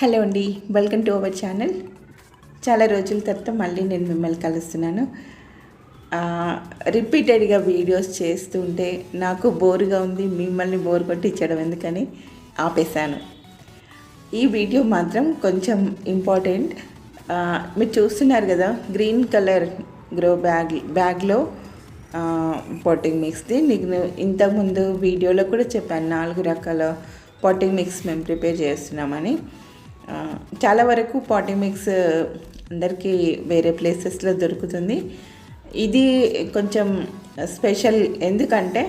Hello అండి welcome to our channel. చాలా రోజుల తర్వాత మళ్ళీ నేను మిమ్మల్ని కలుస్తున్నాను. రిపీటెడ్గా వీడియోస్ చేస్తుంటే నాకు బోరుగా ఉంది మిమ్మల్ని బోర్ కొట్టించడం ఎందుకని ఆపేశాను. ఈ వీడియో మాత్రం కొంచెం ఇంపార్టెంట్. మీరు చూస్తున్నారు కదా గ్రీన్ కలర్ గ్రో బ్యాగ్ బ్యాగ్లో పాటింగ్ మిక్స్ది నేను ఇంతకుముందు వీడియోలో కూడా చెప్పాను నాలుగు రకాల పాటింగ్ మిక్స్ మేము ప్రిపేర్ చేస్తున్నామని. చాలా వరకు పాటింగ్ మిక్స్ అందరికీ వేరే ప్లేసెస్లో దొరుకుతుంది. ఇది కొంచెం స్పెషల్ ఎందుకంటే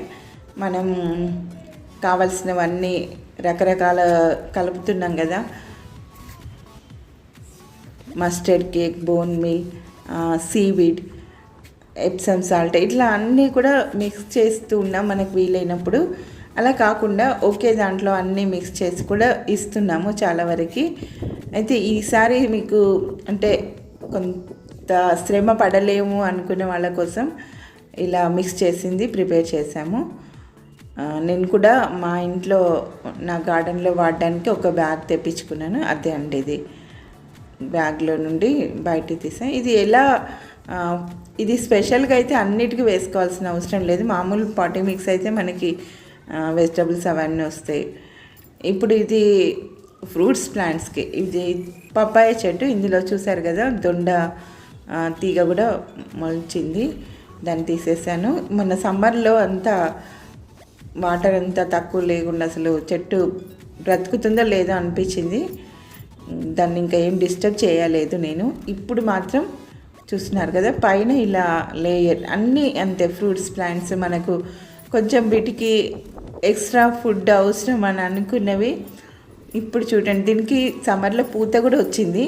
మనం కావలసినవన్నీ రకరకాల కలుపుతున్నాం కదా. Mustard cake bone meal seaweed Epsom salt ఇట్లా అన్నీ కూడా మిక్స్ చేస్తూ ఉన్నాం. మనకు వీలైనప్పుడు అలా కాకుండా ఒకే దాంట్లో అన్నీ మిక్స్ చేసి కూడా ఇస్తున్నాము చాలా వరకు. అయితే ఈసారి మీకు అంటే కొంత శ్రమ పడలేము అనుకునే వాళ్ళ కోసం ఇలా మిక్స్ చేసింది ప్రిపేర్ చేశాము నేను కూడా మా ఇంట్లో నా గార్డెన్లో వాడడానికి ఒక బ్యాగ్ తెప్పించుకున్నాను. అదే అండి ఇది. బ్యాగ్లో నుండి బయటికి తీసాను ఇది ఎలా ఇది స్పెషల్గా అయితే అన్నిటికీ వేసుకోవాల్సిన అవసరం లేదు. మామూలు పాటీ మిక్స్ అయితే మనకి వెజిటబుల్స్ అవన్నీ వస్తాయి. ఇప్పుడు ఇది ఫ్రూట్స్ ప్లాంట్స్కి ఇది పప్పాయ చెట్టు ఇందులో చూసారు కదా దొండ తీగ కూడా మొలిచింది. దాన్ని తీసేసాను. మొన్న సమ్మర్లో అంతా వాటర్ అంతా తక్కువ లేకుండా అసలు చెట్టు బ్రతుకుతుందో లేదో అనిపించింది. దాన్ని ఇంకా ఏం డిస్టర్బ్ చేయలేదు నేను. ఇప్పుడు మాత్రం చూస్తున్నారు కదా పైన ఇలా లేయర్ అన్నీ అంతే ఫ్రూట్స్ ప్లాంట్స్ మనకు కొంచెం వీటికి ఎక్స్ట్రా ఫుడ్ అవసరం అని అనుకున్నవి ఇప్పుడు చూడండి. దీనికి సమ్మర్లో పూత కూడా వచ్చింది.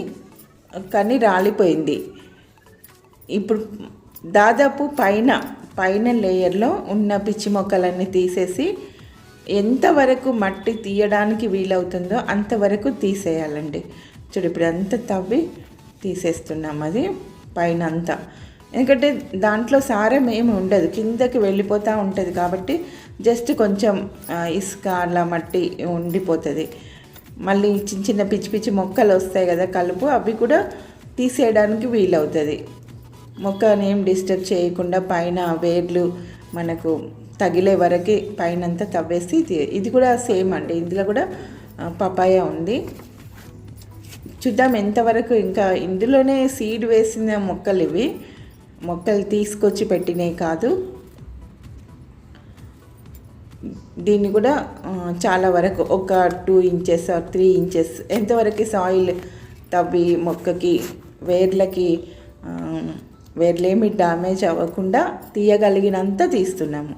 కానీ రాలిపోయింది. ఇప్పుడు దాదాపు పైన పైన లేయర్లో ఉన్న పిచ్చి మొక్కలన్నీ తీసేసి ఎంతవరకు మట్టి తీయడానికి వీలవుతుందో అంతవరకు తీసేయాలండి. చూడు ఇప్పుడు అంతా తవ్వి తీసేస్తున్నాం అది పైన అంతా. ఎందుకంటే దాంట్లో సారం ఏమి ఉండదు. కిందకి వెళ్ళిపోతూ ఉంటుంది కాబట్టి జస్ట్ కొంచెం ఇసుక అలా మట్టి ఉండిపోతుంది. మళ్ళీ చిన్న చిన్న పిచ్చి పిచ్చి మొక్కలు వస్తాయి కదా కలుపు అవి కూడా తీసేయడానికి వీలవుతుంది. మొక్కని ఏం డిస్టర్బ్ చేయకుండా పైన వేర్లు మనకు తగిలే వరకు పైనంతా తవ్వేసి ఇది ఇది కూడా సేమ్ అండి. ఇందులో కూడా పపాయ ఉంది. చూద్దాం ఎంతవరకు ఇంకా ఇందులోనే సీడ్ వేసిన మొక్కలు ఇవి. మొక్కలు తీసుకొచ్చి పెట్టినవి కాదు. దీన్ని కూడా చాలా వరకు ఒక టూ ఇంచెస్ త్రీ ఇంచెస్ ఎంతవరకు సాయిల్ తవ్వి మొక్కకి వేర్లకి వేర్లేమి డ్యామేజ్ అవ్వకుండా తీయగలిగినంత తీస్తున్నాము.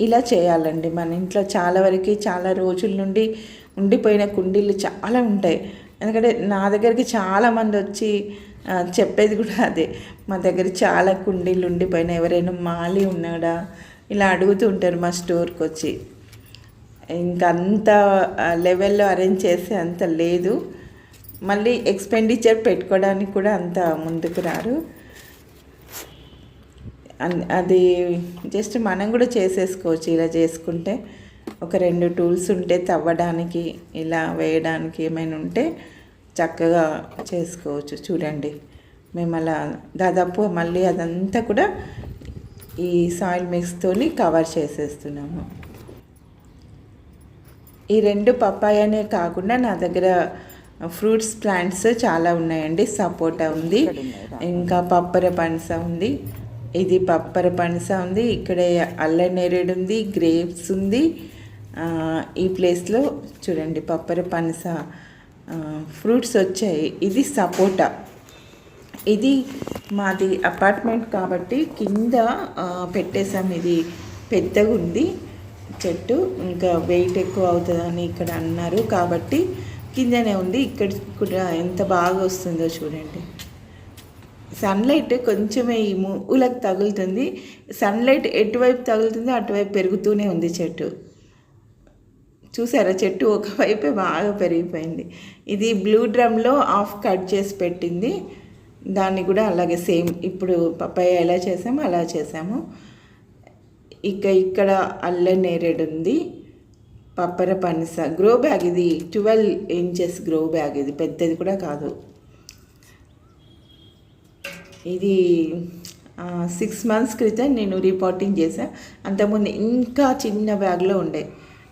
ఇలా చేయాలండి. మన ఇంట్లో చాలా వరకు చాలా రోజుల నుండి ఉండిపోయిన కుండీలు చాలా ఉంటాయి. ఎందుకంటే నా దగ్గరికి చాలామంది వచ్చి చెప్పేది కూడా అదే. మా దగ్గర చాలా కుండీలు ఉండిపోయినాయి. ఎవరైనా మాలి ఉన్నాడా? ఇలా అడుగుతూ ఉంటారు మా స్టోర్కి వచ్చి. ఇంకంత అంత లెవెల్లో అరేంజ్ చేసే అంత లేదు. మళ్ళీ ఎక్స్పెండిచర్ పెట్టుకోవడానికి కూడా అంత ముందుకు రారు. అన్- అది జస్ట్ మనం కూడా చేసేసుకోవచ్చు. ఇలా చేసుకుంటే ఒక రెండు టూల్స్ ఉంటే తవ్వడానికి ఇలా వేయడానికి ఏమైనా ఉంటే చక్కగా చేసుకోవచ్చు. చూడండి. మేము అలా దాదాపు మళ్ళీ అదంతా కూడా ఈ సాయిల్ మిక్స్తోని కవర్ చేసేస్తున్నాము. ఈ రెండు పప్పాయనే కాకుండా నా దగ్గర ఫ్రూట్స్ ప్లాంట్స్ చాలా ఉన్నాయండి. సపోటా ఉంది. ఇంకా పప్పర పనస ఉంది. ఇది పప్పర పనస ఉంది. ఇక్కడ అల్ల నేరేడు ఉంది గ్రేప్స్ ఉంది. ఈ ప్లేస్లో చూడండి పప్పర పనస ఫ్రూట్స్ వచ్చాయి. ఇది సపోటా. ఇది మాది అపార్ట్మెంట్ కాబట్టి కింద పెట్టేసాం ఇది పెద్దగా ఉంది. చెట్టు ఇంకా వెయిట్ ఎక్కువ అవుతుందని ఇక్కడ అన్నారు. కాబట్టి కిందనే ఉంది. ఇక్కడ కూడా ఎంత బాగా వస్తుందో చూడండి. సన్లైట్ కొంచెమే ఈ మూలకు తగులుతుంది. సన్లైట్ ఎటువైపు తగులుతుందో అటువైపు పెరుగుతూనే ఉంది చెట్టు. చూసారా? చెట్టు ఒకవైపే బాగా పెరిగిపోయింది. ఇది బ్లూ డ్రమ్లో ఆఫ్ కట్ చేసి పెట్టింది. దాన్ని కూడా అలాగే సేమ్ ఇప్పుడు పప్పాయ ఎలా చేసామో అలా చేసాము. ఇక ఇక్కడ అల్ల నేరేడు ఉంది. పప్పర పనస గ్రో బ్యాగ్ ఇది. ట్వెల్వ్ ఇంచెస్ గ్రో బ్యాగ్ ఇది. పెద్దది కూడా కాదు. ఇది సిక్స్ మంత్స్ క్రితం నేను రిపోర్టింగ్ చేశాను అంతకుముందు ఇంకా చిన్న బ్యాగ్లో ఉండే.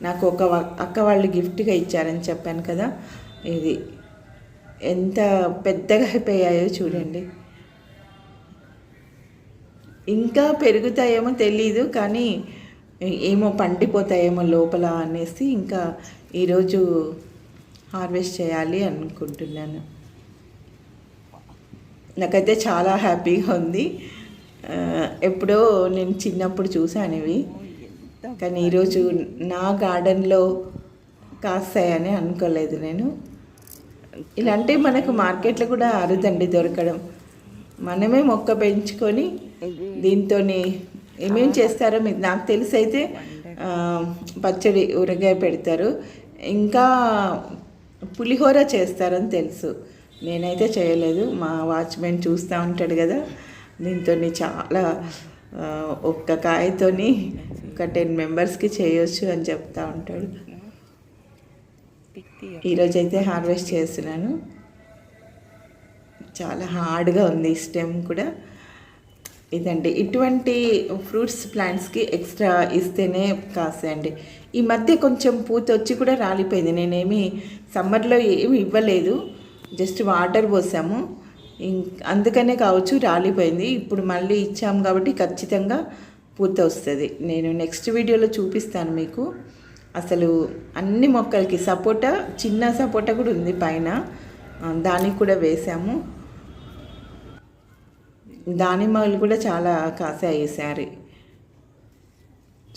నాకు ఒక అక్క వాళ్ళు గిఫ్ట్గా ఇచ్చారని చెప్పాను కదా. ఇది ఎంత పెద్దగా అయిపోయాయో చూడండి. ఇంకా పెరుగుతాయేమో తెలీదు కానీ ఏమో పండిపోతాయేమో లోపల అనేసి ఇంకా ఈరోజు హార్వెస్ట్ చేయాలి అనుకుంటున్నాను. నాకైతే చాలా హ్యాపీగా ఉంది. ఎప్పుడో నేను చిన్నప్పుడు చూశాను ఇవి కానీ ఈరోజు నా గార్డెన్లో కాస్తాయని అనుకోలేదు నేను. ఇలాంటి మనకు మార్కెట్లో కూడా అరుదండి దొరకడం. మనమే మొక్క పెంచుకొని దీంతో ఏమేం చేస్తారో మీకు నాకు తెలిసి అయితే పచ్చడి ఊరగాయ పెడతారు. ఇంకా పులిహోర చేస్తారని తెలుసు. నేనైతే చేయలేదు. మా వాచ్మెన్ చూస్తూ ఉంటాడు కదా. దీంతో చాలా ఒక్క కాయతోని ఒక టెన్ మెంబర్స్కి చేయొచ్చు అని చెప్తా ఉంటాడు. ఈరోజు అయితే హార్వెస్ట్ చేస్తున్నాను. చాలా హార్డ్గా ఉంది ఈ స్టెమ్ కూడా. ఇదండి ఇటువంటి ఫ్రూట్స్ ప్లాంట్స్కి ఎక్స్ట్రా ఇస్తేనే కాసేయండి ఈ మధ్య కొంచెం పూత వచ్చి కూడా రాలిపోయింది. నేనేమి సమ్మర్లో ఏమి ఇవ్వలేదు. జస్ట్ వాటర్ పోసాము. అందుకనే కావచ్చు రాలిపోయింది. ఇప్పుడు మళ్ళీ ఇచ్చాము కాబట్టి ఖచ్చితంగా పూత వస్తుంది నేను నెక్స్ట్ వీడియోలో చూపిస్తాను మీకు. అసలు అన్ని మొక్కలకి సపోటా చిన్న సపోటా కూడా ఉంది పైన. దానికి కూడా వేసాము. దానిమ్మలు కూడా చాలా కాసాయి ఈసారి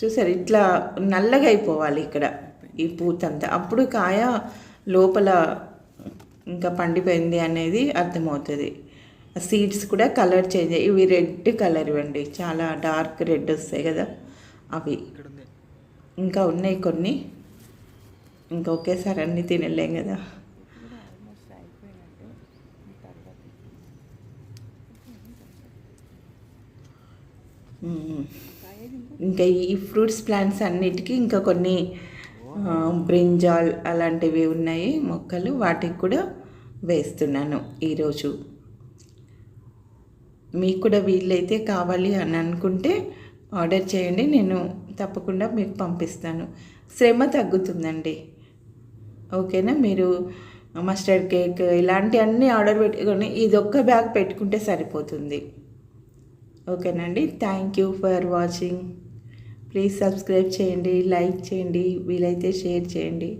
చూసారు ఇట్లా నల్లగా అయిపోవాలి ఇక్కడ ఈ పూతంతా. అప్పుడు కాయ లోపల ఇంకా పండిపోయింది అనేది అర్థమవుతుంది. సీడ్స్ కూడా కలర్ చేంజ్ అయ్యి ఇవి రెడ్ కలర్ ఇవ్వండి. చాలా డార్క్ రెడ్ వస్తాయి కదా అవి. ఇంకా ఉన్నాయి కొన్ని. ఇంకా ఒకేసారి అన్నీ తినలేం కదా. ఇంకా ఈ ఫ్రూట్స్ ప్లాంట్స్ అన్నిటికీ ఇంకా కొన్ని బ్రింజాల్ అలాంటివి ఉన్నాయి మొక్కలు వాటికి కూడా వేస్తున్నాను ఈరోజు. మీకు కూడా వీలైతే కావాలి అని అనుకుంటే ఆర్డర్ చేయండి నేను తప్పకుండా మీకు పంపిస్తాను. శ్రమ తగ్గుతుందండి. ఓకేనా? మీరు మస్టర్డ్ కేక్ ఇలాంటివన్నీ ఆర్డర్ పెట్టుకొని ఇది ఒక్క బ్యాగ్ పెట్టుకుంటే సరిపోతుంది. ఓకేనండి? Thank you for watching. Please subscribe చేయండి లైక్ చేయండి వీలైతే షేర్ చేయండి.